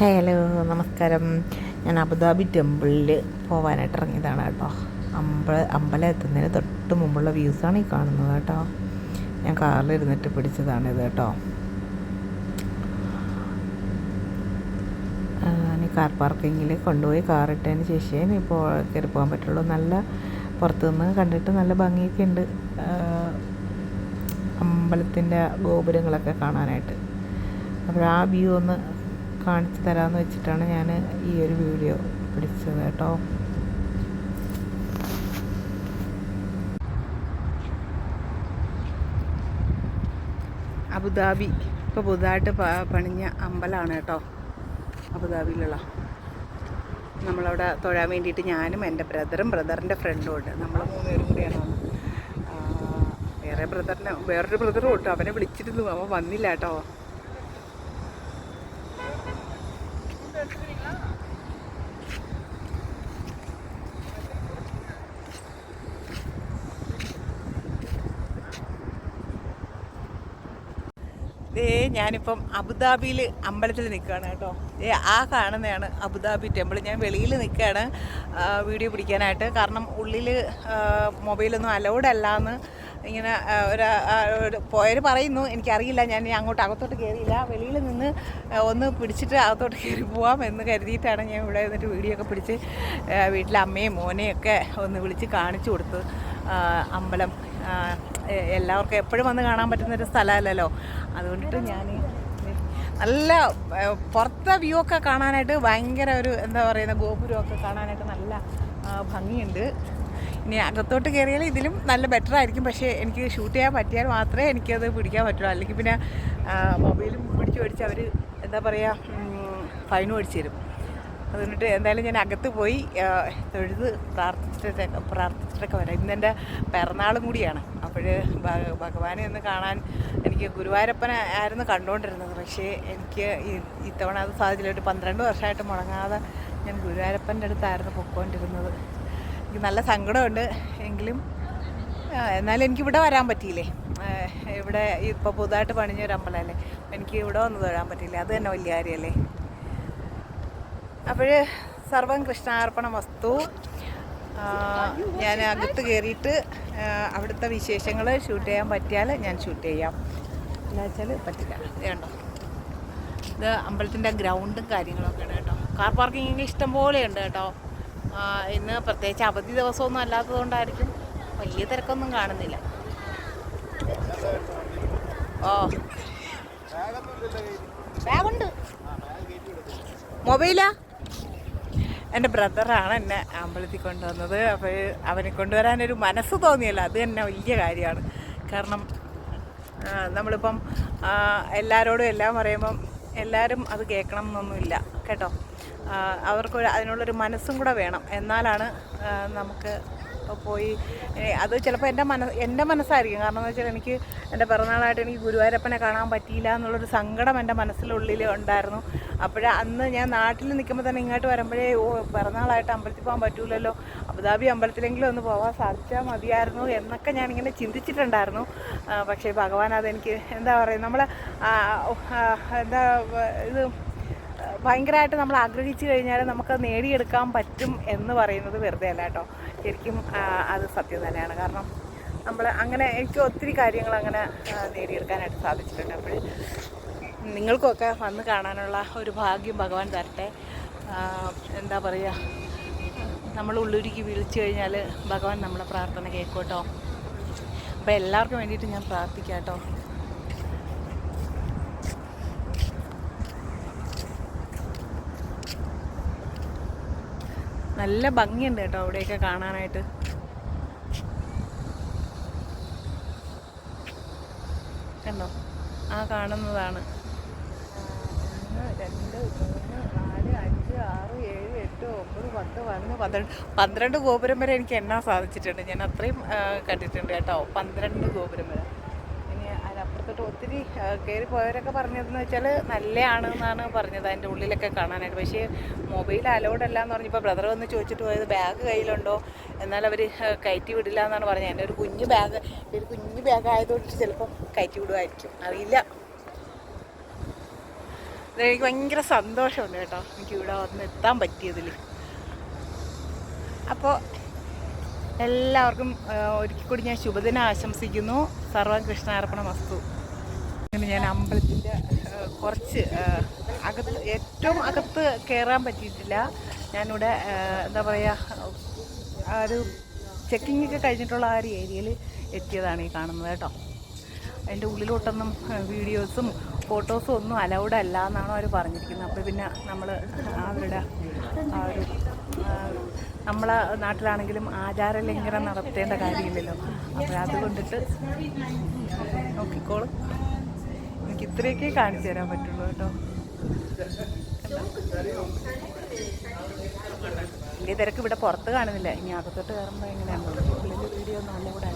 Hello നമസ്കാരം. ഞാൻ Abu Dhabi ടെമ്പിളിൽ പോകാനായിട്ട് ഇറങ്ങിയതാണ് കേട്ടോ. അമ്പല അമ്പലം എത്തുന്നതിന് തൊട്ട് മുമ്പുള്ള വ്യൂസാണ് ഈ കാണുന്നത് കേട്ടോ. ഞാൻ കാറിലിരുന്നിട്ട് പിടിച്ചതാണിത് കേട്ടോ. കാർ പാർക്കിങ്ങിൽ കൊണ്ടുപോയി കാറിട്ടതിന് ശേഷമേ ഇനി പോ കയറി പോകാൻ പറ്റുള്ളൂ. നല്ല പുറത്തുനിന്ന് കണ്ടിട്ട് നല്ല ഭംഗിയൊക്കെ ഉണ്ട്. അമ്പലത്തിന്റെ ഗോപുരങ്ങളൊക്കെ കാണാനായിട്ട്. അപ്പോൾ ആ വ്യൂ ഒന്ന് കാണിച്ചു തരാമെന്ന് വെച്ചിട്ടാണ് ഞാൻ ഈ ഒരു വീഡിയോ പിടിച്ചത് കേട്ടോ. അബുദാബി. ഇപ്പോൾ പുതുതായിട്ട് പണിഞ്ഞ അമ്പലമാണ് കേട്ടോ അബുദാബിയിലുള്ള. നമ്മളവിടെ തൊഴാൻ വേണ്ടിയിട്ട് ഞാനും എന്റെ ബ്രദറും ബ്രദറിന്റെ ഫ്രണ്ടും ഉണ്ട്. നമ്മൾ മൂന്നുപേരും കൂടിയാണ് വേറെ ബ്രദറിനെ വേറൊരു ബ്രദറും ഉണ്ട്. അവനെ വിളിച്ചിരുന്നു. അവൻ വന്നില്ല കേട്ടോ. ദേ ഞാനിപ്പം അബുദാബിയിൽ അമ്പലത്തിൽ നിൽക്കുകയാണ് കേട്ടോ. ഏ ആ കാണുന്നതാണ് അബുദാബി ടെമ്പിൾ ഞാൻ വെളിയിൽ നിൽക്കുകയാണ് വീഡിയോ പിടിക്കാനായിട്ട്. കാരണം ഉള്ളിൽ മൊബൈലൊന്നും അലൗഡ് അല്ല എന്ന് ഇങ്ങനെ ഒരു പോയർ പറയുന്നു എനിക്കറിയില്ല ഞാൻ അങ്ങോട്ട് അകത്തോട്ട് കയറിയില്ല വെളിയിൽ നിന്ന് ഒന്ന് പിടിച്ചിട്ട് അകത്തോട്ട് കയറി പോവാം എന്ന് കരുതിയിട്ടാണ് ഞാൻ ഇവിടെ നിന്നിട്ട് വീഡിയോ ഒക്കെ പിടിച്ച് വീട്ടിലെ അമ്മയും മോനെയും ഒക്കെ ഒന്ന് വിളിച്ച് കാണിച്ചു കൊടുത്തു അമ്പലം എല്ലാവർക്കും എപ്പോഴും വന്ന് കാണാൻ പറ്റുന്നൊരു സ്ഥലമല്ലല്ലോ. അതുകൊണ്ടിട്ട് ഞാൻ നല്ല പുറത്തെ വ്യൂ ഒക്കെ കാണാനായിട്ട് ഭയങ്കര ഒരു എന്താ പറയുന്ന ഗോപുരമൊക്കെ കാണാനായിട്ട് നല്ല ഭംഗിയുണ്ട്. ഇനി അകത്തോട്ട് കയറിയാൽ ഇതിലും നല്ല ബെറ്റർ ആയിരിക്കും. പക്ഷേ എനിക്ക് ഷൂട്ട് ചെയ്യാൻ പറ്റിയാൽ മാത്രമേ എനിക്കത് പിടിക്കാൻ പറ്റുള്ളൂ. അല്ലെങ്കിൽ പിന്നെ മൊബൈലും പിടിച്ച് മേടിച്ച് അവർ എന്താ പറയുക ഫൈൻ മേടിച്ച് തരും. അതുകൊണ്ടിട്ട് എന്തായാലും ഞാൻ അകത്ത് പോയി തൊഴുത് പ്രാർത്ഥിച്ചിട്ടൊക്കെ പ്രാർത്ഥിച്ചിട്ടൊക്കെ വരാം. ഇന്ന് എന്റെ പിറന്നാളും കൂടിയാണ്. അപ്പോൾ ഭഗവാനെ ഒന്ന് കാണാൻ എനിക്ക് ഗുരുവായൂരപ്പനെ ആയിരുന്നു കണ്ടുകൊണ്ടിരുന്നത്. പക്ഷേ എനിക്ക് ഇത്തവണ അത് സാധിച്ചില്ല. ഒരു പന്ത്രണ്ട് വർഷമായിട്ട് മുടങ്ങാതെ ഞാൻ ഗുരുവായൂരപ്പന്റെ അടുത്തായിരുന്നു പൊക്കോണ്ടിരുന്നത്. എനിക്ക് നല്ല സങ്കടമുണ്ട് എങ്കിലും എന്നാലും എനിക്ക് ഇവിടെ വരാൻ പറ്റിയില്ലേ? ഇവിടെ ഇപ്പോൾ പുതുതായിട്ട് പണിഞ്ഞ ഒരു അമ്പലമല്ലേ? എനിക്ക് ഇവിടെ വന്ന് തൊഴാൻ പറ്റിയില്ല? അത് തന്നെ വലിയ കാര്യമല്ലേ? അപ്പോൾ സർവം കൃഷ്ണാർപ്പണ വസ്തു ഞാൻ അകത്ത് കയറിയിട്ട് അവിടുത്തെ വിശേഷങ്ങൾ ഷൂട്ട് ചെയ്യാൻ പറ്റിയാൽ ഞാൻ ഷൂട്ട് ചെയ്യാം. എന്താ വെച്ചാൽ പറ്റില്ല. കണ്ടോ? ഇത് അമ്പലത്തിന്റെ ഗ്രൗണ്ടും കാര്യങ്ങളൊക്കെയാണ് കേട്ടോ. കാർ പാർക്കിംഗ് ഇഷ്ടം പോലെ ഉണ്ട് കേട്ടോ. ഇന്ന് പ്രത്യേകിച്ച് അവധി ദിവസമൊന്നും അല്ലാത്തതുകൊണ്ടായിരിക്കും വലിയ തിരക്കൊന്നും കാണുന്നില്ല. ഓ. ബാഗുണ്ട്. മൊബൈലാ? എന്റെ ബ്രദറാണ് എന്നെ അമ്പലത്തിൽ കൊണ്ടുവന്നത്. അപ്പോൾ അവനെ കൊണ്ടുവരാനൊരു മനസ്സ് തോന്നിയല്ല. അത് തന്നെ വലിയ കാര്യമാണ്. കാരണം നമ്മളിപ്പം എല്ലാവരോടും എല്ലാം പറയുമ്പം എല്ലാവരും അത് കേൾക്കണം എന്നൊന്നുമില്ല കേട്ടോ? ആ, അവർക്കൊരു അതിനുള്ളൊരു മനസ്സും കൂടെ വേണം. എന്നാലാണ് നമുക്ക് പോയി അത് ചിലപ്പോൾ എന്റെ മനസ്സ് എന്റെ മനസ്സായിരിക്കും. കാരണം എന്ന് വെച്ചാൽ എനിക്ക് എന്റെ പിറന്നാളായിട്ട് എനിക്ക് ഗുരുവായൂരപ്പനെ കാണാൻ പറ്റിയില്ല എന്നുള്ളൊരു സങ്കടം എന്റെ മനസ്സിലുള്ളിൽ ഉണ്ടായിരുന്നു. അപ്പോഴേ അന്ന് ഞാൻ നാട്ടിൽ നിൽക്കുമ്പോൾ തന്നെ ഇങ്ങോട്ട് വരുമ്പോഴേ ഓ പിറന്നാളായിട്ട് അമ്പലത്തിൽ പോകാൻ പറ്റൂലല്ലോ. അബുദാബി അമ്പലത്തിലെങ്കിലും ഒന്ന് പോകാൻ സാധിച്ചാൽ മതിയായിരുന്നു എന്നൊക്കെ ഞാനിങ്ങനെ ചിന്തിച്ചിട്ടുണ്ടായിരുന്നു. പക്ഷേ ഭഗവാൻ അതെനിക്ക് എന്താ പറയുക നമ്മൾ എന്താ ഇത് ഭയങ്കരമായിട്ട് നമ്മൾ ആഗ്രഹിച്ചു കഴിഞ്ഞാൽ നമുക്ക് നേടിയെടുക്കാൻ പറ്റും എന്ന് പറയുന്നത് വെറുതെ അല്ല കേട്ടോ. ശരിക്കും അത് സത്യം തന്നെയാണ്. കാരണം നമ്മൾ അങ്ങനെ എനിക്ക് ഒത്തിരി കാര്യങ്ങൾ അങ്ങനെ നേടിയെടുക്കാനായിട്ട് സാധിച്ചിട്ടുണ്ട്. അപ്പോൾ നിങ്ങൾക്കൊക്കെ വന്ന് കാണാനുള്ള ഒരു ഭാഗ്യം ഭഗവാൻ തരട്ടെ. എന്താ പറയുക നമ്മൾ ഉള്ളൂരിക്ക് വിളിച്ചു കഴിഞ്ഞാൽ ഭഗവാൻ നമ്മളെ പ്രാർത്ഥന കേൾക്കോട്ടോ അപ്പോൾ എല്ലാവർക്കും വേണ്ടിയിട്ട് ഞാൻ പ്രാർത്ഥിക്കാം കേട്ടോ. നല്ല ഭംഗിയുണ്ട് കേട്ടോ അവിടെയൊക്കെ കാണാനായിട്ട്. കണ്ടോ? ആ കാണുന്നതാണ്. പന്ത്രണ്ട്. ഗോപുരം വരെ എനിക്ക് എണ്ണാൻ സാധിച്ചിട്ടുണ്ട്? ഞാൻ അത്രയും കണ്ടിട്ടുണ്ട് കേട്ടോ. പന്ത്രണ്ട് ഗോപുരം വരെ. അതിനപ്പുറത്തോട്ട് ഒത്തിരി ആ, കയറി പോയവരൊക്കെ പറഞ്ഞതെന്ന് വെച്ചാൽ നല്ലതാണ് എന്നാണ് പറഞ്ഞത് അതിന്റെ ഉള്ളിലൊക്കെ കാണാനായിട്ട്. പക്ഷേ മൊബൈൽ അലൗഡ് അല്ല എന്ന് പറഞ്ഞപ്പോൾ ബ്രദർ വന്ന് ചോദിച്ചിട്ട് പോയത് ബാഗ് കയ്യിലുണ്ടോ? എന്നാൽ അവർ കയറ്റി വിടില്ല എന്നാണ് പറഞ്ഞത്. എന്റെ ഒരു കുഞ്ഞു ബാഗ് ഒരു കുഞ്ഞു ബാഗ് ആയതുകൊണ്ട് ചിലപ്പം കയറ്റി വിടുമായിരിക്കും. അറിയില്ല. എനിക്ക് ഭയങ്കര സന്തോഷമുണ്ട് കേട്ടോ. എനിക്ക് ഇവിടെ വന്ന് എത്താൻ പറ്റിയതിൽ അപ്പോൾ എല്ലാവർക്കും ഒരിക്കൽ കൂടി ഞാൻ ശുഭദിനം ആശംസിക്കുന്നു. സർവം കൃഷ്ണാർപ്പണ വസ്തു ഞാൻ അമ്പലത്തിന്റെ കുറച്ച് അകത്ത് ഏറ്റവും അകത്ത് കയറാൻ പറ്റിയിട്ടില്ല. ഞാനിവിടെ എന്താ പറയുക ഒരു ചെക്കിംഗ് ഒക്കെ കഴിഞ്ഞിട്ടുള്ള ആ ഒരു ഏരിയയിൽ എത്തിയതാണ് ഈ കാണുന്നത് കേട്ടോ. അതിന്റെ ഉള്ളിലോട്ടൊന്നും വീഡിയോസും ഫോട്ടോസും ഒന്നും അലൗഡ് അല്ല എന്നാണ് അവർ പറഞ്ഞിരിക്കുന്നത്. അപ്പോൾ പിന്നെ നമ്മൾ അവരുടെ ആ ഒരു നമ്മളെ നാട്ടിലാണെങ്കിലും ആചാര ലംഘനം നടത്തേണ്ട കാര്യമില്ലല്ലോ. അപ്പോൾ അത് കൊണ്ടിട്ട് നോക്കിക്കോളും. എനിക്ക് ഇത്രയൊക്കെ കാണിച്ചു തരാൻ പറ്റുള്ളൂ കേട്ടോ. വലിയ തിരക്ക് ഇവിടെ പുറത്ത് കാണുന്നില്ല. ഇനി അകത്തോട്ട് കയറുമ്പോൾ എങ്ങനെയാണോ വീഡിയോ ഒന്നും അലൗഡ്